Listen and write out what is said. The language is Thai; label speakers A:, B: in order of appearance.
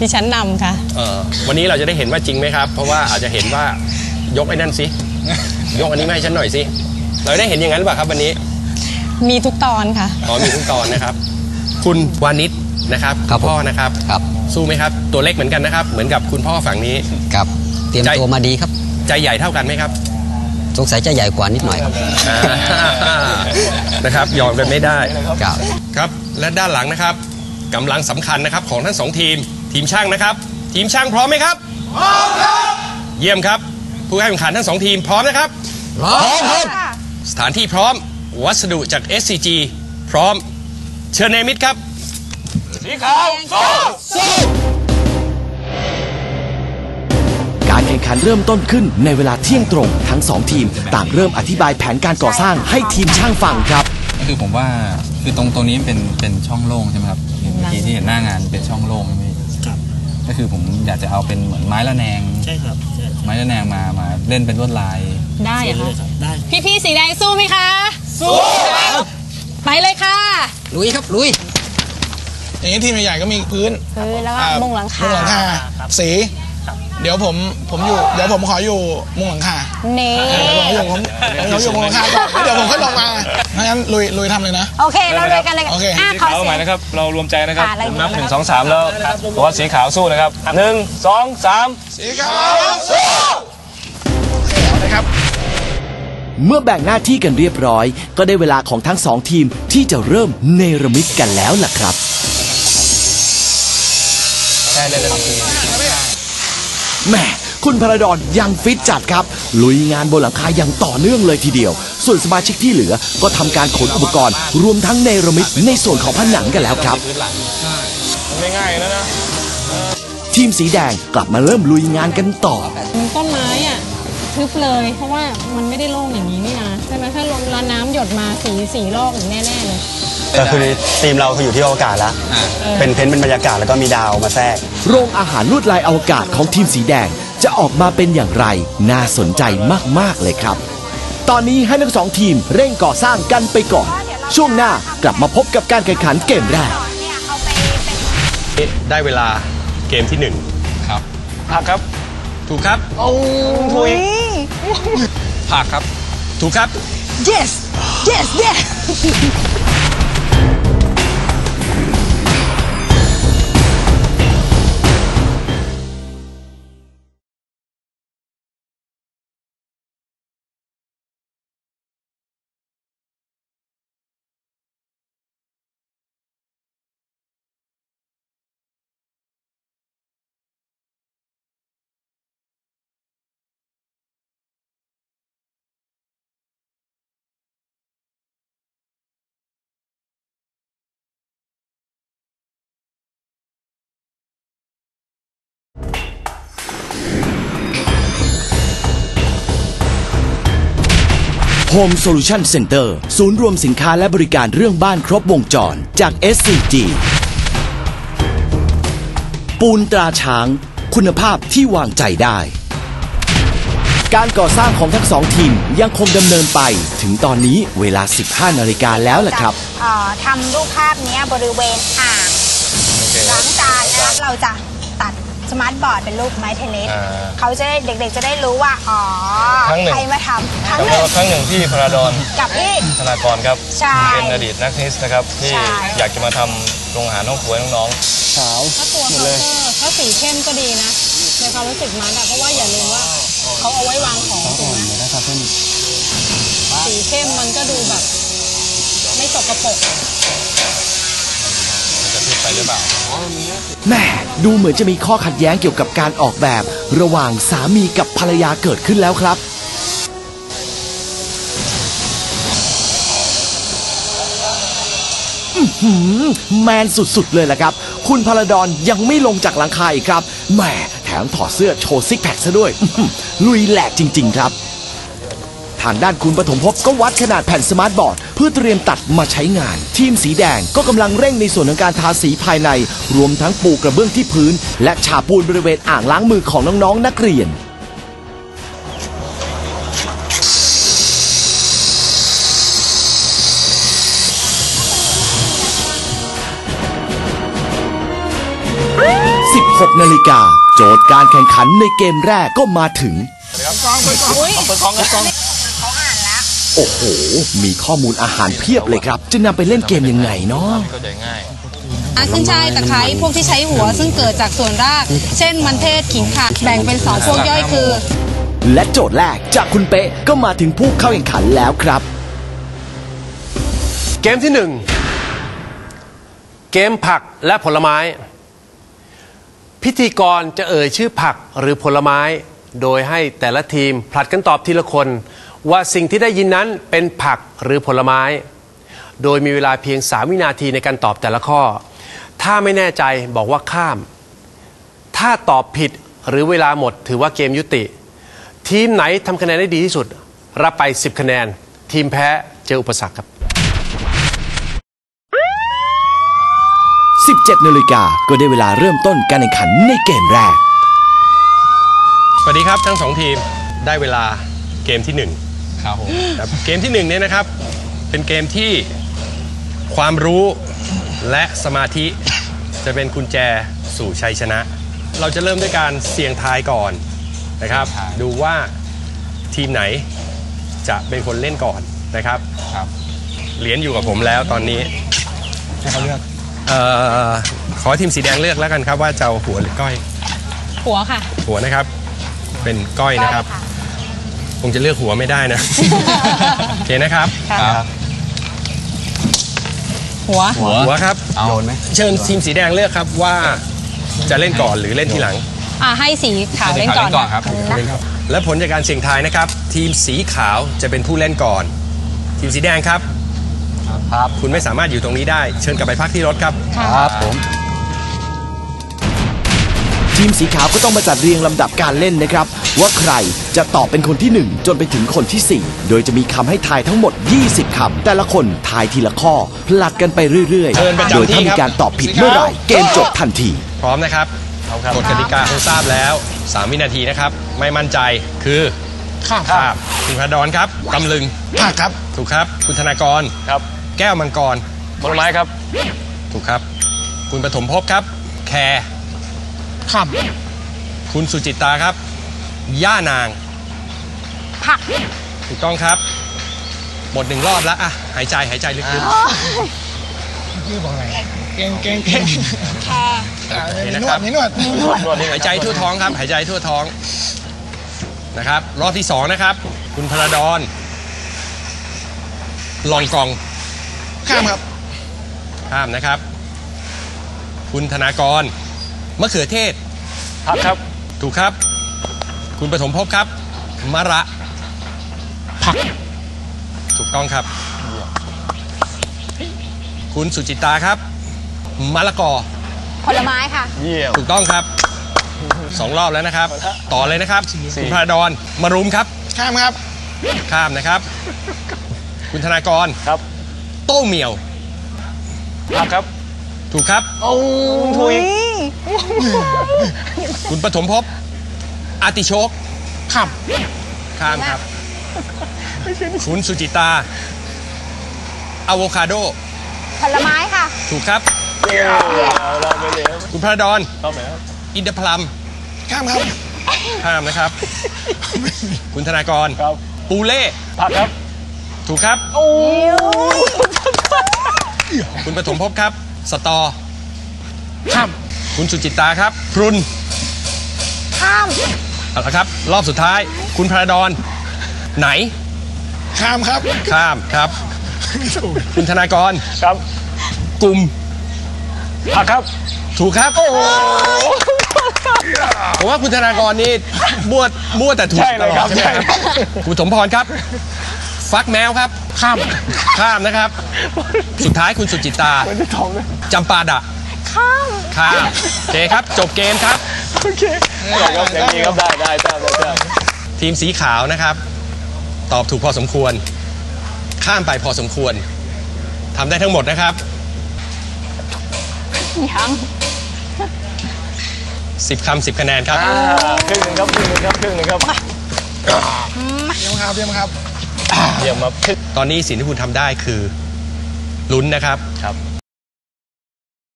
A: ดิฉันนำค่ะ
B: เออวันนี้เราจะได้เห็นว่าจริงไหมครับ เพราะว่าอาจจะเห็นว่ายกไอ้นั่นสิยกอันนี้มาให้ฉันหน่อยสิเราได้เห็นอย่างนั้นหรือเปล่าครับวันนี้
A: มีทุกตอนค่ะ
B: อ๋อมีทุกตอนนะครับ คุณวานิชนะครับ
C: ครับผม
B: พ่อนะครับ
C: ครับ
B: สู้ไหมครับ ตัวเล็กเหมือนกันนะครับ เหมือนกับคุณพ่อฝั่งนี้
C: ครับ เตรียม
B: ใจ
C: ตัวมาดีครับ
B: ใจใหญ่เท่ากันไหมครับ
C: สงสัยจะใหญ่กว่านิดหน่อยครับ
B: อ่านะครับยอมกันไม่ได้
C: ครับ
B: ครับและด้านหลังนะครับ กำลังสำคัญนะครับของทั้งสองทีม ทีมช่างนะครับ ทีมช่างพร้อมไหมครับ พร้อมครับ เยี่ยมครับ ผู้ให้แข่งขันทั้งสองทีมพร้อมนะครับ พร้อมครับ สถานที่พร้อม วัสดุจาก SCG พร้อม เชิญเนมิดครับ สีขาวสู้
D: การแข่งขันเริ่มต้นขึ้นในเวลาเที่ยงตรง ทั้งสองทีม ต่างเริ่มอธิบายแผนการก่อสร้างให้ทีมช่างฟังครับ
E: ก็คือผมว่าคือตรงตรงนี้เป็นเป็นช่องโล่งใช่ไหมครับเห็นเมื่อกี้ที่เห็นหน้างานเป็นช่องโล่งใช่ไหมพี่
F: ครับ
E: ก็คือผมอยากจะเอาเป็นเหมือนไม้ละแนง
F: ใช่ครับใช่
E: ไม้ละแนงมามาเล่นเป็นลวดลาย
A: ได้เหร
F: เล
A: อะ
F: ยครับได้
A: พี่พี่ๆสีแดงสู้ไหมคะ สู้ไปเลยค่ะ
C: ลุยครับลุย
G: อย่างนี้ทีมใหญ่ๆก็มีพื้น
A: คือแล้วก็
G: อ่า
A: มุงหลังคา
G: มุงหลังคาสี เดี๋ยวผมผมอยู่เดี๋ยวผมขออยู่มุงหลังคา
A: เน่
G: เดี๋ยวผมอยู่ผมผมอยู่มุงหลังคาก่อนเดี๋ยวผมค่อยลงมางั้นลุยลุยทำเลยนะ
A: โอเค เราเลยกันเลย
G: โอเค
A: อะ
H: สี
A: ขอ
H: ขาว
A: เสี
H: หมาย
A: ยง
H: นะครับ เรารวมใจนะครับ
A: ค่ะอะไร
H: ผมนับ
A: นะ
H: หนึ่งสองสามแล้วบอกว่าสีขาวสู้นะครับหนึ่งสองสาม
G: สีขาวสู้นะครับ
D: เมื่อแบ่งหน้าที่กันเรียบร้อย ก็ได้เวลาของทั้งสองทีมที่จะเริ่มเนรมิตกันแล้วล่ะครับ แหม่คุณพระดอนยังฟิตจัดครับ ลุยงานบนหลังคาอย่างต่อเนื่องเลยทีเดียว ส่วนสมาชิกที่เหลือก็ทำการขนอุปกรณ์ รวมทั้งเนรมิตในส่วนของผนังกันแล้วครับ
H: ไม่ง่ายแล้วนะ
D: ทีมสีแดงกลับมาเริ่มลุยงานกันต่อ
A: ต้นไม้อะทึบเลยเพราะว่ามันไม่ได้โล่งอย่างนี้นี่นะใช่ไหมถ้าลงแล้วน้ำหยดมาสีสีลอกอีกแน่ๆเลย
I: ก็คือทีมเราคืออยู่ที่อวกาศแล้วเป็นเพ้นท์เป็นบรรยากาศแล้วก็มีดาวมาแทรก
D: โรงอาหารลวดลายอวกาศของทีมสีแดงจะออกมาเป็นอย่างไร น่าสนใจมาก ๆ เลยครับ ตอนนี้ให้ทั้งสองทีมเร่งก่อสร้างกันไปก่อน ช่วงหน้ากลับมาพบกับการแข่งขันเกมแรก
B: ได้เวลาเกมที่หนึ่ง
E: ครับ
B: ผักครับ ถูกครับ
A: ถุย
B: ผักครับ ถูกครับ
A: yes yes yes
D: โฮมโซลูชันเซ็นเตอร์ศูนย์รวมสินค้าและบริการเรื่องบ้านครบวงจรจาก SCG ปูนตราช้าง คุณภาพที่วางใจได้ การก่อสร้างของทั้งสองทีมยังคงดำเนินไป ถึงตอนนี้เวลา 15 นาฬิกาแล้วล่ะครับ
J: เอ่อทำรูปภาพเนี้ยบริเวณอ่างล้างจานนะเราจะตัด สมาร์ทบอร์ดเป็นรูปไม้เทนนิส
H: อ่า
J: เขาจะได้เด็กๆจะได้รู้ว่า อ๋อ
H: ครั้งหนึ่ง
J: ใครมาทำครั้ง
H: แล้ว
J: ห
H: ก็
J: นึ่ง
H: ครั้งหนึ่งที่พระดอน
J: กับพี่
H: ธนากรครับ
J: ใช่
H: เป็นอดีตนักเทนนิสนะครับ ที่
J: ใช่
H: อยากจะมาทำโรงอาหารน้องครัวให้น้อง
A: ถ้าตัวเคาน์เตอร์ถ้าสีเข้มก็ดีนะในความรู้สึกมาร์ทอะเพราะว่าอย่าลืมว่าเขาเอาไว้วางของถูกไหมสีเข้มมันก็ดูแบบ ไม่สกปรก
H: ๆจะพิด ไปหรือเปล่า
D: แม่ดูเหมือนจะมีข้อขัดแย้งเกี่ยวกับการออกแบบ ระหว่างสามีกับภรรยาเกิดขึ้นแล้วครับ อื้อหือแมนสุดๆเลยละครับ คุณพลดอนยังไม่ลงจากหลังคาอีกครับแหมแถมถอดเสื้อโชว์ซิกแพคซะด้วยอื้อหือลุยแหลกจริง ๆ ครับ ทางด้านคุณปฐมภพก็วัดขนาดแผ่นสมาร์ทบอร์ด เพื่อเตรียมตัดมาใช้งาน ทีมสีแดงก็กำลังเร่งในส่วนของการทาสีภายใน รวมทั้งปูกระเบื้องที่พื้น และฉาบปูนบริเวณอ่างล้างมือของน้องๆนักเรียนท16นาฬิกาโจทย์การแข่งขันในเกมแรกก็มาถึง
J: อุ้ย
H: เปิดกล้องกันกล้อง
J: เขาอ่านแล้ว
D: โอ้โห มีข้อมูลอาหารเพียบเลยครับ จะนำไปเล่นเกมยังไงเนาะ
H: เข้าใจง่าย
A: อะขึ้นช่ายตะไคร้พวกที่ใช้หัวซึ่งเกิดจากส่วนราก เช่นมันเทศขิงค่ะแบ่งเป็นสองพวกย่อยคือ
D: และโจทย์แรกจากคุณเป๊ะก็มาถึงผู้เข้าแข่งขันแล้วครับ
F: เกมที่หนึ่งเกมผักและผลไม้ พิธีกรจะเอ่ยชื่อผักหรือผลไม้ โดยให้แต่ละทีมผลัดกันตอบทีละคน ว่าสิ่งที่ได้ยินนั้นเป็นผักหรือผลไม้ โดยมีเวลาเพียง 3 วินาทีในการตอบแต่ละข้อ ถ้าไม่แน่ใจบอกว่าข้าม ถ้าตอบผิดหรือเวลาหมดถือว่าเกมยุติ ทีมไหนทำคะแนนได้ดีที่สุด รับไป 10 คะแนน ทีมแพ้เจออุปสรรคครับ
D: 17นาฬิกาก็ได้เวลาเริ่มต้นการแข่งขันในเกมแรก
B: สวัสดีครับทั้งสองทีมได้เวลาเกมที่หนึ่ง
E: ครับผม
B: ครับเกมที่หนึ่งเนี่ยนะครับ เป็นเกมที่ความรู้และสมาธิจะเป็นกุญแจสู่ชัยชนะ เราจะเริ่มด้วยการเสี่ยงทายก่อนนะครับ ดูว่าทีมไหนจะเป็นคนเล่นก่อนนะครับ
E: ครับ
B: เหรียญอยู่กับผมแล้วตอนนี้
G: ให้เขาเลือก
B: เอ่อขอทีมสีแดงเลือกแล้วกันครับว่าจะเอาหัวหรือก้อย
A: หัวค่ะ
B: หัวนะครับ เป็นก้อยนะครับ คงจะเลือกหัวไม่ได้นะ โอเคนะครับ
E: ครับ
A: หัว
E: หัว
B: หัวครับ
E: เอาโยนไหม
B: เชิญทีมสีแดงเลือกครับว่าจะเล่นก่อนหรือเล่นทีหลัง
A: อะให้สีขาวเล่นก่อน
E: ก่อนครับ
B: และผลจากการเสี่ยงทายนะครับ ทีมสีขาวจะเป็นผู้เล่นก่อน ทีมสีแดงครับ
E: ครับ
B: คุณไม่สามารถอยู่ตรงนี้ได้ เชิญกลับไปพักที่รถครับ
E: ครับผม
D: ทีมสีขาวก็ต้องมาจัดเรียงลำดับการเล่นนะครับ ว่าใครจะตอบเป็นคนที่ 1 จนไปถึงคนที่ 4 โดยจะมีคำให้ทายทั้งหมด 20คำแต่ละคนทายทีละข้อผลัดกันไปเรื่อย
B: เชิญประจำ
D: โดยถ้า
B: ที่
D: มี
B: ครับ
D: การตอบผิดเมื่อไหร่เกมจบทันที
B: พร้อมนะครับกฎกติกาคงทราบแล้ว 3 วินาทีนะครับ ไม่มั่นใจคือ
G: ข้าม
B: ครับคุณพระดอนครับตำลึง
G: ผักครับ
B: ถูกครับ คุณธนากร
H: ครับ
B: แก้วมังกร
H: ผลไม้ครับ
B: ถูกครับ คุณปฐมภพครับ แคร์
G: ข้าม
B: คุณสุจิตตาครับ ย่านาง
J: ผัก
B: ถูกต้องครับ หมดหนึ่งรอบแล้วอะหายใจหายใจลึก
G: คือบอกอะไรเก่งเก่งเก่ง
J: แคร์
G: อ่ามีนวดมีนวด
B: ๆหายใจทั่วท้องครับ หายใจทั่วท้องนะครับ รอบที่สองนะครับ คุณพระดอนลองกอง
G: ข้ามครับ
B: ข้ามนะครับ คุณธนากร มะเขือเทศ
H: ผักครับ
B: ถูกครับ คุณปฐมภพครับ มะระ
G: ผัก
B: ถูกต้องครับ คุณสุจิตาครับ มะละกอ
J: ผลไม้ค่ะ
H: เยี่ยม
B: ถูกต้องครับสองรอบแล้วนะครับ ต่อเลยนะครับ คุณพระดอนมารุมครับ
G: ข้ามครับ
B: ข้ามนะครับ คุณธนากร
H: ครับ
B: โต้เหมียว
H: ผักครับ
B: ถูกครับ
H: โอ้ถุย
B: คุณปฐมภพอาติโชก
G: ข้าม
B: ข้ามครับ คุณสุจิตาอะโวคาโด
J: ผลไม้ค่ะ
B: ถูกครับ
H: เราไปเลย
B: คุณพระดอน
H: เข้าไปครับ
B: อินทพลัม
G: ข้ามครับ
B: ข้ามนะครับ คุณธนากร
H: ครับ
B: ปูเล่
H: ผักครับ
B: ถูกครับ
H: โอ้
B: คุณปฐมภพครับ สตอ
G: ข้าม
B: คุณสุจิตาครับพรุน
J: ข้าม
B: เอาละครับ รอบสุดท้าย คุณพระดอนไหน
G: ข้ามครับ
B: ข้ามครับ คุณธนากร
H: ครับ
B: กลุ่ม
H: ผักครับ
B: ถูกครับผมว่าคุณธนากรนี่มั่วมั่วแต่ถูก
H: ใช่เลยครับ
B: ตอดใช่ไหมครับ
H: ใช่ครับ
B: คุณสมพรครับ ฟักแมวครับ
G: ข้าม
B: ข้ามนะครับ สุดท้ายคุณสุจิตา
H: ไม่ได้ทองเลย
B: จำปาดะ
J: ข้าม
B: ข้ามโอเคครับ จบเกมครับ
H: โอเคครับอย่างนี้ครับได้ได้ได้ได้ได้
B: ทีมสีขาวนะครับ ตอบถูกพอสมควร ข้ามไปพอสมควรทำได้ทั้งหมดนะครับ
J: ยัง
B: 10คำ10คะแนนครับ
H: อ่าครึ่งหนึ่งครับครึ่งหนึ่งครับครึ่งหนึ่งครับ
G: เยี่ยมครับเยี่ยมครับ
H: เยี่ยมครับ
B: ตอนนี้สิ่งที่คุณทำได้คือลุ้นนะครับ
H: ครับ